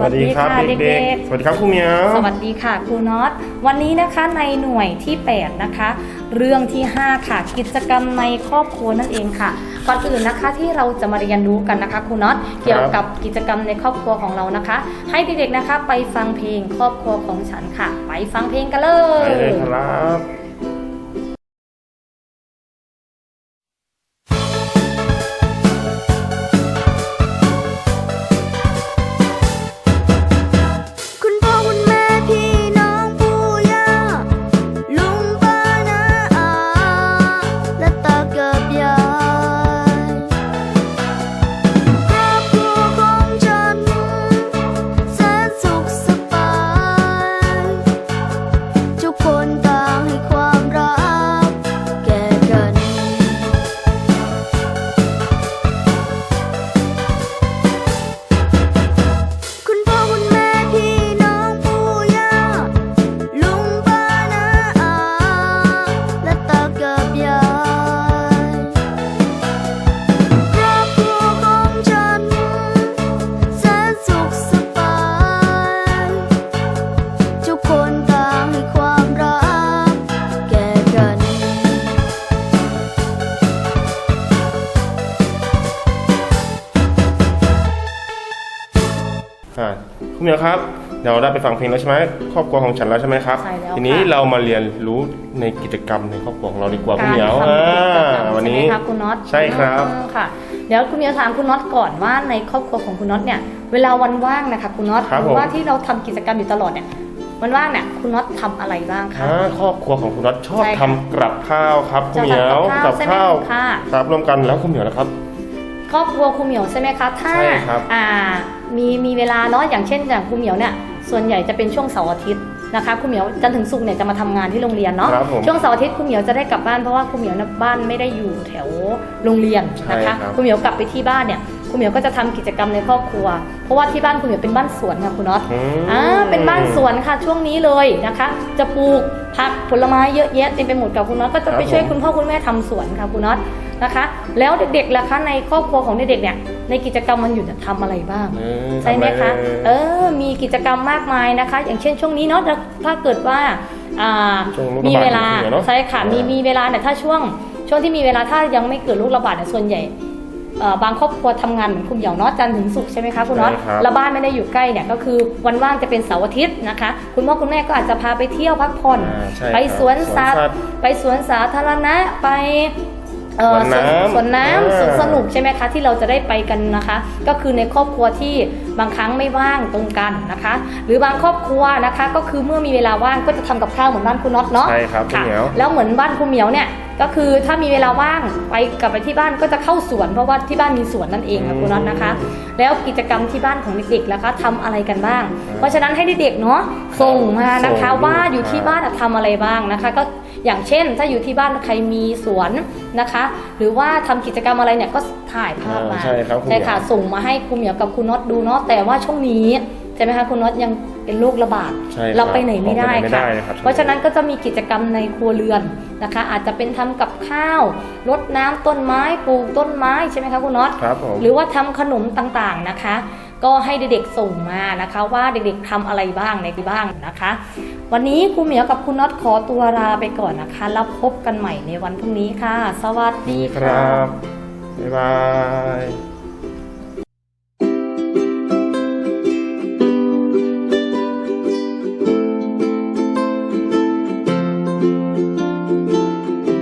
วัสดีค่ะสวัสดีเด็กๆ สวัสดีครับครูเหมียวๆสวัสดีค่ะครูน็อต วันนี้นะคะในหน่วยที่ 8 นะคะ เรื่องที่ 5 ค่ะ กิจกรรมในครอบครัวนั่นเองค่ะ ก่อนอื่นนะคะที่เราจะมาเรียนรู้กันนะคะครูน็อต เกี่ยวกับกิจกรรมในครอบครัวของเรานะคะ ให้เด็กๆนะคะไปฟังเพลงครอบครัวของฉันค่ะ ไปฟังเพลงกันเลไปยเลยครับ อ่าครูเหมียวครับเดี๋ยวได้ไปฟังเพลงแล้วใช่ไหมครอบครัวของฉันแล้วใช่ไหมครับ ใช่แล้วทีนี้ค่ะเรามาเรียนรู้ในกิจกรรมในครอบครัวของเราดีกว่าครูการเหมียวทำกิจอ่ากรรมวันนี้ ใช่ไหมคะคุณน็อตใช่ครับ อืมค่ะ เดี๋ยวคุณเมียวถามคุณน็อตก่อนว่าในครอบครัวของคุณน็อตเนี่ย เวลาวันว่างนะคะคุณน็อตครับหผมรือว่าที่เราทำกิจกรรมอยู่ตลอดเนี่ยวันว่างเนี่ยคุณน็อตทำอะไรบ้างคะ อ่าครอบครัวของคุณน็อตชอบใช่ค่ะ ทำกับข้าวครับครูจะเหมียวทำกับข้าวใช่ไหมคะ ครับร่วมกันแล้วครูเหมียวนะครับ ครอบครัวคุณเหมียวใช่ไหมคะถ้าใช่ครับอ่า มีมีเวลาเนาะอย่างเช่นอย่างคุณเหมียวเนี่ยส่วนใหญ่จะเป็นช่วงเสาร์อาทิตย์นะคะคุณเหมียวจันทร์ถึงศุกร์เนี่ยจะมาทำงานที่โรงเรียนเนาะครับผมช่วงเสาร์อาทิตย์คุณเหมียวจะได้กลับบ้านเพราะว่าคุณเหมียวเนี่ยบ้านไม่ได้อยู่แถวโรงเรียนนะใช่ครัคะบคุณเหมียวกลับไปที่บ้านเนี่ยคุณเหมียวก็จะทำกิจกรรมในครอบครัว เพราะว่าที่บ้านคุณเหมียวเป็นบ้านสวนค่ะคุณน็อต อืม อ่าเป็นบ้านสวนค่ะช่วงนี้เลยนะคะ จะปลูกผักผลไม้เยอะแยะเต็มไปหมดกับคุณน็อตก็จะไปครับช่วยผมคุณพ่อคุณแม่ทำสวนค่ะคุณน็อต นะคะ แล้วเด็กๆล่ะคะในครอบครัวของเด็กๆเนี่ยในกิจกรรมมันอยู่จะทำอะไรบ้าง เออใช่ไหมคะทำอะรเออมีกิจกรรมมากมายนะคะ อย่างเช่นช่วงนี้เนาะ ถ้าถ้าเกิดว่าอ่าช่วงโรคระบาดมีเวลาอยู่เนี่ยเนอะใช่ค่ะ มีอ่ามีมีเวลาเนี่ยถ้าช่วง ช่วงที่มีเวลา ถ้ายังไม่เกิดโรคระบาดเนี่ยส่วนใหญ่เอ่อบางครอบครัวทำงานเหมือนคุณเหยาเนาะจันทร์ถึงศุกร์ใช่ไหมคะคุณน็อตใช่ครับแล้วบ้านไม่ได้อยู่ใกล้เนี่ยก็คือวันว่างจะเป็นเสาร์อาทิตย์นะคะ คุณพ่อคุณแม่ก็อาจจะพาไปเที่ยวพักผ่อน อ่าใช่ไปครับสวนสัตสวนสัว์ตว์ ไปสวนสาธารณะ ไปเอ่อ สวนน้ำสวนน้ำอ่าสวนสนุกใช่ไหมคะที่เราจะได้ไปกันนะคะ ก็คือในครอบครัวที่บางครั้งไม่ว่างตรงกันนะคะ หรือบางครอบครัวนะคะก็คือเมื่อมีเวลาว่างก็จะทำกับข้าวเหมือนบ้านคุณน็อตเนาะใช่ครับคุณค่ะเหมียวแล้วเหมือนบ้านคุณเหมียวเนี่ยก็คือถ้ามีเวลาว่างไปกลับไปที่บ้านก็จะเข้าสวนเพราะว่าที่บ้านมีสวนนั่นเองค่ะคุณน็อตนะคะ แล้วกิจกรรมที่บ้านของเด็กๆล่ะคะทำอะไรกันบ้าง เพราะฉะนั้นให้เด็กๆเนาะส่งมานะคะส่งรูปว่าอยู่ที่บ้านอะทำอะไรบ้างนะคะ ก็ อย่างเช่น ถ้าอยู่ที่บ้านใครมีสวนนะคะ หรือว่าทำกิจกรรมอะไรเนี่ยก็ถ่ายภาพมาอ่าใช่ครับคุณใช่ค่ะเหมียวส่งมาให้คุณเหมียวกับคุณน็อตดูเนาะแต่ว่าช่วงนี้ใช่ไหมคะคุณน็อตยังเป็นโรคระบาดใช่ครับเราไปไหนไม่ได้ออกไปไหนไม่ค่ะได้นะครับเพราะฉะนั้นก็จะมีกิจกรรมในครัวเรือนนะคะ อาจจะเป็นทำกับข้าวรดน้ำต้นไม้ปลูกต้นไม้ใช่ไหมคะคุณน็อตครับผมหรือว่าทำขนมต่างๆนะคะ ก็ให้เด็กๆส่งมานะคะ ว่าเด็กๆทำอะไรบ้างในที่บ้างนะคะ วันนี้ครูเหมียวกับคุณน็อตขอตัวลาไปก่อนนะคะ แล้วพบกันใหม่ในวันพรุ่งนี้ค่ะ สวัสดีครับบ๊ายบาย